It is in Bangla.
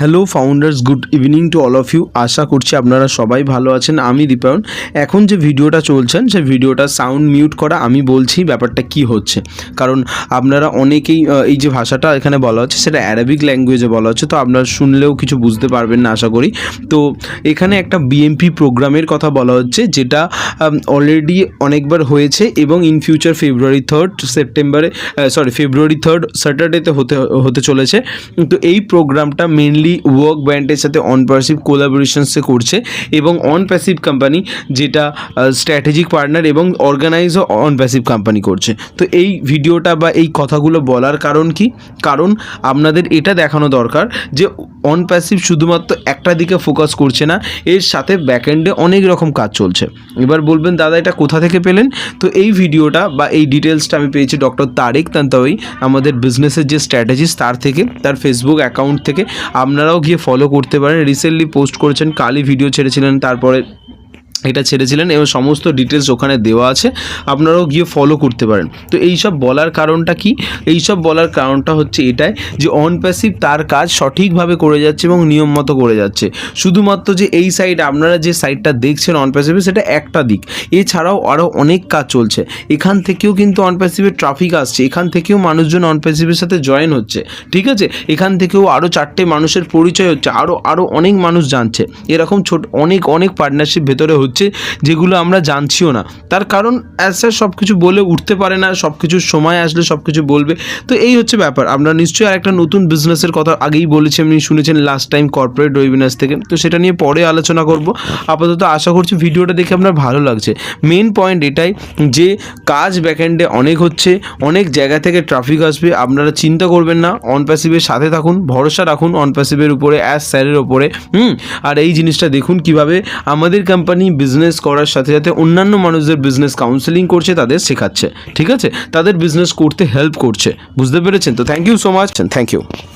Hello founders good evening to all of you আশা করছি আপনারা সবাই ভালো আছেন। আমি দীপায়ন। এখন যে ভিডিওটা চলছেন সেই ভিডিওটা সাউন্ড মিউট করা আমি বলছি ব্যাপারটা কি হচ্ছে। কারণ আপনারা অনেকেই এই যে ভাষাটা এখানে বলা হচ্ছে, সেটা অ্যারাবিক ল্যাঙ্গুয়েজে বলা হচ্ছে, তো আপনারা শুনলেও কিছু বুঝতে পারবেন না, আশা করি। তো এখানে একটা বিএমপি প্রোগ্রামের কথা বলা হচ্ছে, যেটা অলরেডি অনেকবার হয়েছে এবং ইন ফিউচার ফেব্রুয়ারি থার্ড সেপ্টেম্বরে সরি ফেব্রুয়ারি থার্ড স্যাটারডেতে হতে হতে চলেছে। তো এই প্রোগ্রামটা মেনলি ওয়ার্ক ব্যান্ডের সাথে অন প্যাসিভ কোলাবোরেশনসে করছে এবং অন প্যাসিভ কোম্পানি যেটা স্ট্র্যাটেজিক পার্টনার এবং অর্গানাইজও অন প্যাসিভ কোম্পানি করছে। তো এই ভিডিওটা বা এই কথাগুলো বলার কারণ কি? কারণ আপনাদের এটা দেখানো দরকার যে অন প্যাসিভ শুধুমাত্র একটা দিকে ফোকাস করছে না, এর সাথে ব্যাকএন্ডে অনেক রকম কাজ চলছে। এবার বলবেন, দাদা, এটা কোথা থেকে পেলেন? তো এই ভিডিওটা বা এই ডিটেলসটা আমি পেয়েছি ডক্টর তারেক তান্তাওয়ি, আমাদের বিজনেসের যে স্ট্র্যাটেজিস তার থেকে, তার ফেসবুক অ্যাকাউন্ট থেকে। আপনারাও গিয়ে ফলো করতে পারেন। রিসেন্টলি পোস্ট করেছেন কালি ভিডিও ছেড়েছিলেন তারপরে এটা ছেড়েছিলেন এবং সমস্ত ডিটেলস ওখানে দেওয়া আছে। আপনারাও গিয়ে ফলো করতে পারেন। তো এই সব বলার কারণটা কি? এই সব বলার কারণটা হচ্ছে এটাই যে অন প্যাসিভ তার কাজ সঠিকভাবে করে যাচ্ছে এবং নিয়ম মতো করে যাচ্ছে। শুধুমাত্র যে এই সাইড আপনারা যে সাইডটা দেখছেন অন প্যাসিভে সেটা একটা দিক। এছাড়াও আরও অনেক কাজ চলছে। এখান থেকেও কিন্তু অন প্যাসিভের ট্রাফিক আসছে। এখান থেকেও মানুষজন অন প্যাসিভের সাথে জয়েন হচ্ছে। ঠিক আছে? এখান থেকেও আরও চারটে মানুষের পরিচয় হচ্ছে। আরও আরও অনেক মানুষ জানছে। এরকম ছোট, অনেক অনেক পার্টনারশিপ ভেতরে হচ্ছে। যেগুলো আমরা জানছিও না। তার কারণ অ্যাজ স্যার সব কিছু বলে উঠতে পারে না সব কিছু সময় আসলে সব কিছু বলবে। তো এই হচ্ছে ব্যাপার, আমরা নিশ্চয়ই আর একটা নতুন বিজনেসের কথা আগেই বলেছি আপনি শুনেছেন লাস্ট টাইম কর্পোরেট ওয়েবিনার্স থেকে। তো সেটা নিয়ে পরে আলোচনা করব। আপাতত আশা করছি ভিডিওটা দেখে আপনার ভালো লাগছে। মেন পয়েন্ট এটাই যে কাজ ব্যাকএন্ডে অনেক হচ্ছে, অনেক জায়গা থেকে ট্রাফিক আসবে, আপনারা চিন্তা করবেন না অন প্যাসিভের সাথে থাকুন, ভরসা রাখুন অন প্যাসিভের উপরে অ্যাজ স্যারের উপরে। হুম, আর এই জিনিসটা দেখুন কীভাবে আমাদের কোম্পানি বিজনেস করার সাথে সাথে অন্যান্য মানুষদের বিজনেস কাউন্সেলিং করছে, তাদের শেখাচ্ছে। ঠিক আছে? তাদের বিজনেস করতে হেল্প করছে। বুঝতে পেরেছেন? তো thank you so much thank you